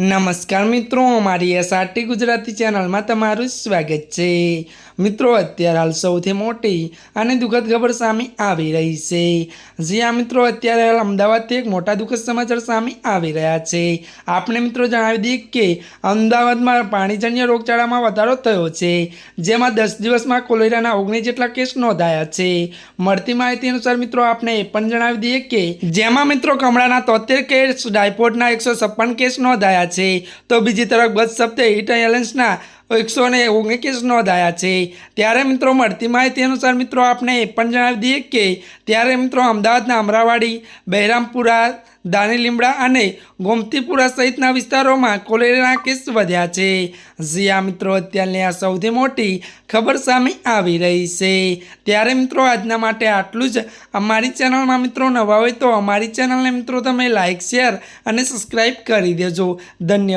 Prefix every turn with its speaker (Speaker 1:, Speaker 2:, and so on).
Speaker 1: નમસ્કાર મિત્રો, અમારી એસઆરટી ગુજરાતી ચેનલમાં તમારું સ્વાગત છે. મિત્રો, અત્યારે હાલ સૌથી મોટી અને દુઃખદ ખબર સામે આવી રહી છે. જી આ મિત્રો, અત્યારે હાલ અમદાવાદથી એક મોટા દુઃખદ સમાચાર સામે આવી રહ્યા છે. આપણે મિત્રો, જણાવી દઈએ કે અમદાવાદમાં પાણીજન્ય રોગચાળામાં વધારો થયો છે. જેમાં દસ દિવસમાં કોલેરાના ઓગણીસ જેટલા કેસ નોંધાયા છે. મળતી માહિતી અનુસાર, મિત્રો આપણે એ પણ જણાવી દઈએ કે જેમાં, મિત્રો, કમળાના તોતેર કેસ ડાયપોર્ટના એકસો છપ્પન કેસ નોંધાયા છે. તો બીજી તરફ ગત સપ્તાહે હિટ એલન્સના એકસો ને ઓગણીસ નોંધાયા છે. ત્યારે મિત્રો મળતી માહિતી અનુસાર મિત્રો આપણે એ પણ જણાવી દઈએ કે ત્યારે મિત્રો અમદાવાદના અમરાવાડી, બહેરામપુરા દાની લીમડા અને ગોમતીપુરા સહિતના વિસ્તારોમાં કોલેરાના કેસ વધ્યા છે. જ્યાં મિત્રો, અત્યારની આ સૌથી મોટી ખબર સામે આવી રહી છે. ત્યારે મિત્રો આજના માટે આટલું જ. અમારી ચેનલમાં મિત્રો નવા હોય તો અમારી ચેનલને મિત્રો તમે લાઇક શેર અને સબસ્ક્રાઈબ કરી દેજો. ધન્યવાદ.